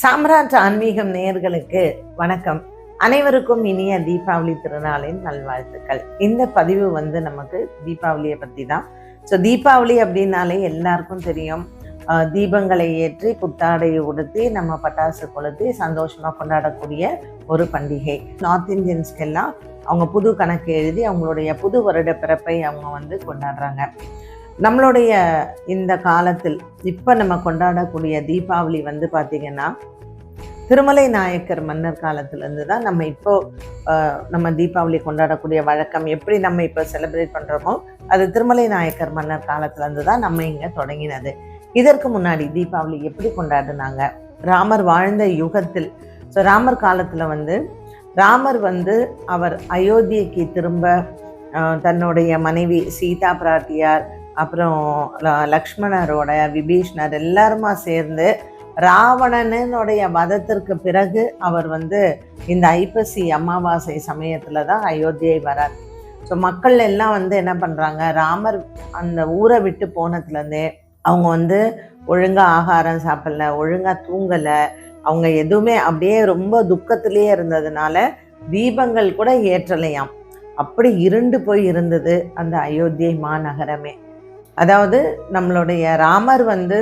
சாம்ராஜ் ஆன்மீகம் நேயர்களுக்கு வணக்கம். அனைவருக்கும் இனிய தீபாவளி திருநாளின் நல்வாழ்த்துக்கள். இந்த பதிவு வந்து நமக்கு தீபாவளியை பற்றி தான் ஸோ தீபாவளி அப்படின்னாலே எல்லாருக்கும் தெரியும். தீபங்களை ஏற்றி புத்தாடையை உடுத்தி நம்ம பட்டாசு கொளுத்தி சந்தோஷமாக கொண்டாடக்கூடிய ஒரு பண்டிகை. நார்த் இந்தியன்ஸ்க்கெல்லாம் அவங்க புது கணக்கு எழுதி அவங்களுடைய புது வருட பிறப்பை அவங்க வந்து கொண்டாடுறாங்க. நம்மளுடைய இந்த காலத்தில் இப்போ நம்ம கொண்டாடக்கூடிய தீபாவளி வந்து பார்த்திங்கன்னா திருமலை நாயக்கர் மன்னர் காலத்துலேருந்து தான் நம்ம இப்போ நம்ம தீபாவளி கொண்டாடக்கூடிய வழக்கம் எப்படி நம்ம இப்போ செலிப்ரேட் பண்ணுறோமோ அது திருமலை நாயக்கர் மன்னர் காலத்துலேருந்து தான் நம்ம இங்கே தொடங்கினது. இதற்கு முன்னாடி தீபாவளி எப்படி கொண்டாடினாங்க? ராமர் வாழ்ந்த யுகத்தில். ஸோ ராமர் காலத்தில் வந்து ராமர் வந்து அவர் அயோத்தியைக்கு திரும்ப தன்னுடைய மனைவி சீதா பிராட்டியார் அப்புறம் ல- லக்ஷ்மணரோட விபீஷ்ணர் எல்லாருமா சேர்ந்து ராவணனுடைய வதத்திற்கு பிறகு அவர் வந்து இந்த ஐப்பசி அமாவாசை சமயத்தில் தான் அயோத்தியை வரார். ஸோ மக்கள் எல்லாம் வந்து என்ன பண்ணுறாங்க ராமர் அந்த ஊரை விட்டு போனதுலேருந்தே அவங்க வந்து ஒழுங்காக ஆகாரம் சாப்பிடல ஒழுங்காக தூங்கலை அவங்க எதுவுமே அப்படியே ரொம்ப துக்கத்திலேயே இருந்ததுனால தீபங்கள் கூட ஏற்றலையாம். அப்படி இருண்டு போய் இருந்தது அந்த அயோத்தியை மாநகரமே. அதாவது நம்மளுடைய ராமர் வந்து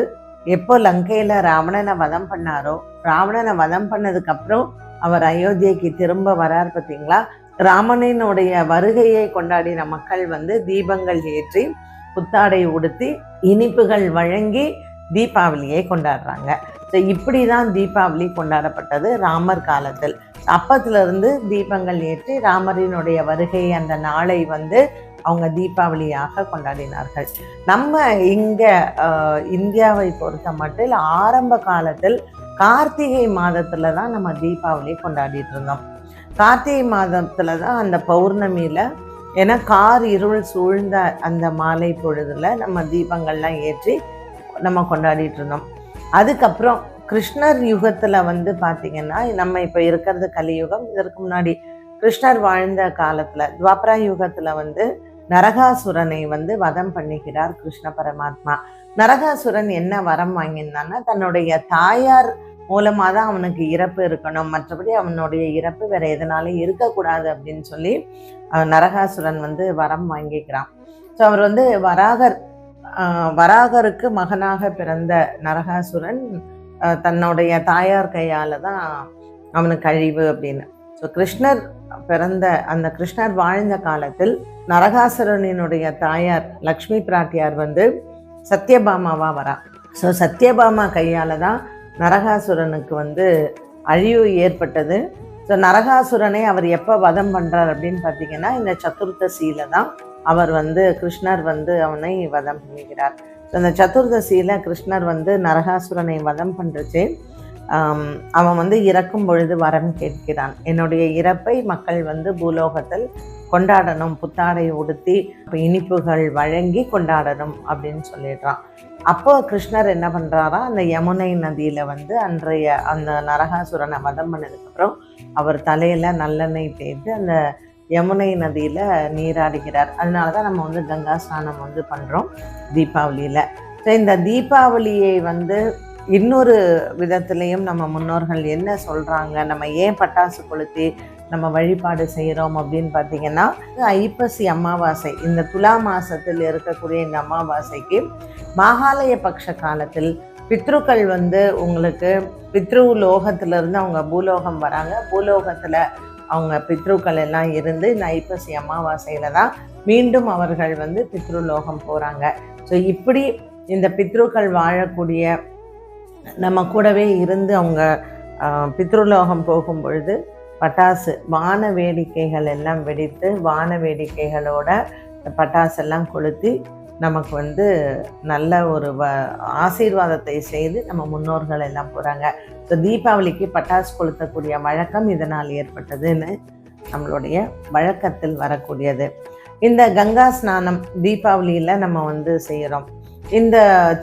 எப்போ லங்கையில் ராவணனை வதம் பண்ணாரோ ராவணனை வதம் பண்ணதுக்கப்புறம் அவர் அயோத்தியைக்கு திரும்ப வரார் பார்த்தீங்களா? ராமனினுடைய வருகையை கொண்டாடின மக்கள் வந்து தீபங்கள் ஏற்றி புத்தாடை உடுத்தி இனிப்புகள் வழங்கி தீபாவளியை கொண்டாடுறாங்க. ஸோ இப்படி தான் தீபாவளி கொண்டாடப்பட்டது ராமர் காலத்தில். அப்பத்திலிருந்து தீபங்கள் ஏற்றி ராமரினுடைய வருகை அந்த நாளை வந்து அவங்க தீபாவளியாக கொண்டாடினார்கள். நம்ம இங்கே இந்தியாவை பொறுத்த மட்டில் ஆரம்ப காலத்தில் கார்த்திகை மாதத்தில் தான் நம்ம தீபாவளி கொண்டாடிட்டு இருந்தோம். கார்த்திகை மாதத்தில் தான் அந்த பௌர்ணமியில் ஏன்னா கார் இருள் சூழ்ந்த அந்த மாலை பொழுதில் நம்ம தீபங்கள்லாம் ஏற்றி நம்ம கொண்டாடிட்டு இருந்தோம். அதுக்கப்புறம் கிருஷ்ணர் யுகத்தில் வந்து பார்த்திங்கன்னா நம்ம இப்போ இருக்கிறது கலியுகம் இதற்கு முன்னாடி கிருஷ்ணர் வாழ்ந்த காலத்தில் துவாபரா யுகத்தில் வந்து நரகாசுரனை வந்து வதம் பண்ணுகிறார் கிருஷ்ண பரமாத்மா. நரகாசுரன் என்ன வரம் வாங்கியிருந்தான்னா தன்னுடைய தாயார் மூலமாக தான் அவனுக்கு இறப்பு இருக்கணும். மற்றபடி அவனுடைய இறப்பு வேற எதனாலும் இருக்கக்கூடாது அப்படின்னு சொல்லி நரகாசுரன் வந்து வரம் வாங்கிக்கிறான். ஸோ அவர் வந்து வராகர் வராகருக்கு மகனாக பிறந்த நரகாசுரன் தன்னுடைய தாயார் கையால் தான் அவனுக்கு கழிவு அப்படின்னு. ஸோ கிருஷ்ணர் பிறந்த அந்த கிருஷ்ணர் வாழ்ந்த காலத்தில் நரகாசுரனினுடைய தாயார் லக்ஷ்மி பிராட்டியார் வந்து சத்யபாமாவாக வரா. ஸோ சத்யபாமா கையால் தான் நரகாசுரனுக்கு வந்து அழிவு ஏற்பட்டது. ஸோ நரகாசுரனை அவர் எப்போ வதம் பண்ணுறார் அப்படின்னு பார்த்தீங்கன்னா இந்த சதுர்த்தசியில் தான் அவர் வந்து கிருஷ்ணர் வந்து அவனை வதம் பண்ணுகிறார். ஸோ அந்த சதுர்தசியில் கிருஷ்ணர் வந்து நரகாசுரனை வதம் பண்ணுறச்சு அவன் வந்து இறக்கும் பொழுது வரம் கேட்கிறான். என்னுடைய இறப்பை மக்கள் வந்து பூலோகத்தில் கொண்டாடணும் புத்தாடை உடுத்தி இனிப்புகள் வழங்கி கொண்டாடணும் அப்படின்னு சொல்லிடுறான். அப்போ கிருஷ்ணர் என்ன பண்ணுறாரா அந்த யமுனை நதியில் வந்து அன்றைய அந்த நரகாசுரனை வதம் பண்ணதுக்கப்புறம் அவர் தலையில் நல்லெண்ணெய் தேய்த்து அந்த யமுனை நதியில் நீராடுகிறார். அதனால தான் நம்ம வந்து கங்கா ஸ்நானம் வந்து பண்ணுறோம் தீபாவளியில். ஸோ இந்த தீபாவளியை வந்து இன்னொரு விதத்துலேயும் நம்ம முன்னோர்கள் என்ன சொல்கிறாங்க நம்ம ஏன் பட்டாசு கொளுத்தி நம்ம வழிபாடு செய்கிறோம் அப்படின்னு பார்த்தீங்கன்னா ஐப்பசி அமாவாசை இந்த துலா மாசத்தில் இருக்கக்கூடிய இந்த அமாவாசைக்கு மாகாலய பட்ச காலத்தில் பித்ருக்கள் வந்து உங்களுக்கு பித்ரு லோகத்திலிருந்து அவங்க பூலோகம் வராங்க. பூலோகத்தில் அவங்க பித்ருக்கள் எல்லாம் இருந்து இந்த ஐப்பசி அமாவாசையில் தான் மீண்டும் அவர்கள் வந்து பித்ருலோகம் போகிறாங்க ஸோ இப்படி இந்த பித்ருக்கள் வாழக்கூடிய நம்ம கூடவே இருந்து அவங்க பித்ருலோகம் போகும் பொழுது பட்டாசு வான வேடிக்கைகள் எல்லாம் வெடித்து வான வேடிக்கைகளோட பட்டாசெல்லாம் கொளுத்தி நமக்கு வந்து நல்ல ஒரு வ ஆசீர்வாதத்தை செய்து நம்ம முன்னோர்கள் எல்லாம் போகிறாங்க ஸோ தீபாவளிக்கு பட்டாசு கொளுத்தக்கூடிய வழக்கம் இதனால் ஏற்பட்டதுன்னு நம்மளுடைய வழக்கத்தில் வரக்கூடியது. இந்த கங்கா ஸ்நானம் தீபாவளியில் நம்ம வந்து செய்கிறோம் இந்த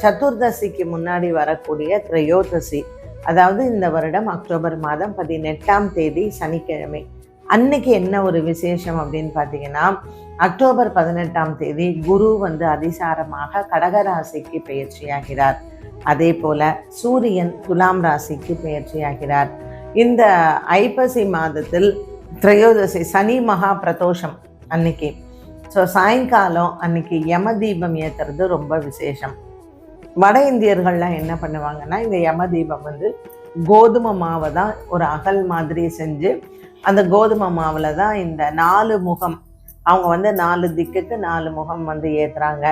சதுர்தசிக்கு முன்னாடி வரக்கூடிய திரையோதசி அதாவது இந்த வருடம் அக்டோபர் மாதம் பதினெட்டாம் தேதி சனிக்கிழமை. அன்னைக்கு என்ன ஒரு விசேஷம் அப்படின்னு பார்த்தீங்கன்னா அக்டோபர் பதினெட்டாம் தேதி குரு வந்து அதிசாரமாக கடகராசிக்கு பயிற்சியாகிறார் அதே போல சூரியன் துலாம் ராசிக்கு பயிற்சியாகிறார் இந்த ஐப்பசி மாதத்தில் திரையோதசி சனி மகா பிரதோஷம் அன்னைக்கு. ஸோ சாயங்காலம் அன்னைக்கு யம தீபம் ஏற்றுறது ரொம்ப விசேஷம். வட இந்தியர்கள்லாம் என்ன பண்ணுவாங்கன்னா இந்த யம தீபம் வந்து கோதுமை மாவை தான் ஒரு அகல் மாதிரி செஞ்சு அந்த கோதுமை மாவில் தான் இந்த நாலு முகம் அவங்க வந்து நாலு திக்குக்கு நாலு முகம் வந்து ஏற்றுறாங்க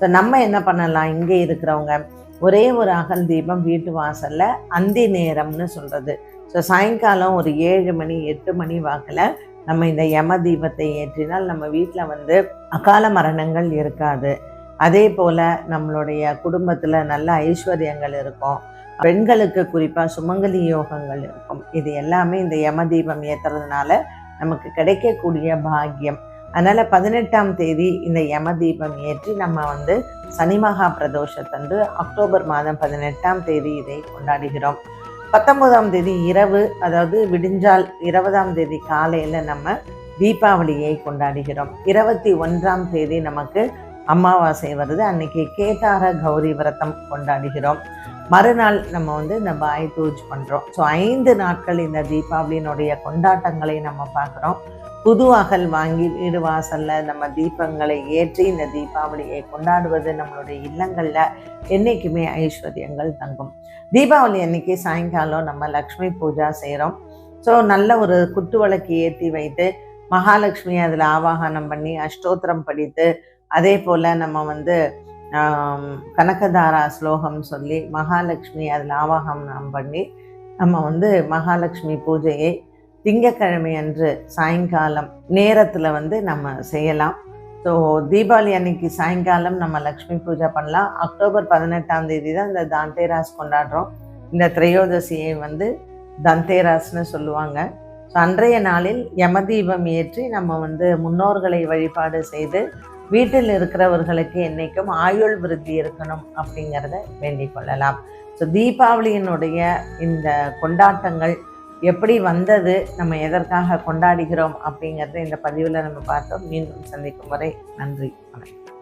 ஸோ நம்ம என்ன பண்ணலாம்? இங்கே இருக்கிறவங்க ஒரே ஒரு அகல் தீபம் வீட்டு வாசலில் அந்தி நேரம்னு சொல்கிறது ஸோ சாயங்காலம் ஒரு ஏழு மணி எட்டு மணி வாக்கில் நம்ம இந்த யம தீபத்தை ஏற்றினால் நம்ம வீட்டில் வந்து அகால மரணங்கள் இருக்காது. அதே போல் நம்மளுடைய குடும்பத்தில் நல்ல ஐஸ்வர்யங்கள் இருக்கும். பெண்களுக்கு குறிப்பாக சுமங்கலி யோகங்கள் இருக்கும். இது எல்லாமே இந்த யம தீபம் ஏற்றுறதுனால நமக்கு கிடைக்கக்கூடிய பாக்கியம். அதனால் பதினெட்டாம் தேதி இந்த யம தீபம் ஏற்றி நம்ம வந்து சனி மகா பிரதோஷத்தன்று அக்டோபர் மாதம் பதினெட்டாம் தேதி இதை கொண்டாடுகிறோம். பத்தொன்பதாம் தேதி இரவு அதாவது விடிஞ்சால் இருபதாம் தேதி காலையில் நம்ம தீபாவளியை கொண்டாடுகிறோம். இருபத்தி ஒன்றாம் தேதி நமக்கு அமாவாசை வருது. அன்னைக்கு கேதார கௌரி விரதம் கொண்டாடுகிறோம். மறுநாள் நம்ம வந்து இந்த பாய் தூஜ் பண்ணுறோம் ஸோ ஐந்து நாட்கள் இந்த தீபாவளியினுடைய கொண்டாட்டங்களை நம்ம பார்க்குறோம். புது அகல் வாங்கி வீடு வாசலில் நம்ம தீபங்களை ஏற்றி இந்த தீபாவளியை கொண்டாடுவது நம்மளுடைய இல்லங்களில் என்றைக்குமே ஐஸ்வர்யங்கள் தங்கும். தீபாவளி அன்னைக்கு சாயங்காலம் நம்ம லக்ஷ்மி பூஜா செய்கிறோம் ஸோ நல்ல ஒரு குத்து விளக்கு ஏற்றி வைத்து மகாலட்சுமி அதில் ஆவாகனம் பண்ணி அஷ்டோத்திரம் படித்து அதே போல் நம்ம வந்து கனகதாரா ஸ்லோகம் சொல்லி மகாலட்சுமி அதில் ஆவாகனம் பண்ணி நம்ம வந்து மகாலட்சுமி பூஜையை திங்கக்கிழமை அன்று சாயங்காலம் நேரத்தில் வந்து நம்ம செய்யலாம். ஸோ தீபாவளி அன்னைக்கு சாயங்காலம் நம்ம லக்ஷ்மி பூஜை பண்ணலாம். அக்டோபர் பதினெட்டாம் தேதி தான் இந்த தந்தேராஸ் கொண்டாடுறோம். இந்த திரையோதசியை வந்து தந்தேராஸ்னு சொல்லுவாங்க. ஸோ அன்றைய நாளில் யமதீபம் ஏற்றி நம்ம வந்து முன்னோர்களை வழிபாடு செய்து வீட்டில் இருக்கிறவர்களுக்கு என்றைக்கும் ஆயுள் விருத்தி இருக்கணும் அப்படிங்கிறத வேண்டிக் கொள்ளலாம். ஸோ தீபாவளியினுடைய இந்த கொண்டாட்டங்கள் எப்படி வந்தது நம்ம எதற்காக கொண்டாடுகிறோம் அப்படிங்கிறத இந்த பதிவில் நம்ம பார்த்தோம். மீண்டும் சந்திக்கும் வரை நன்றி வணக்கம்.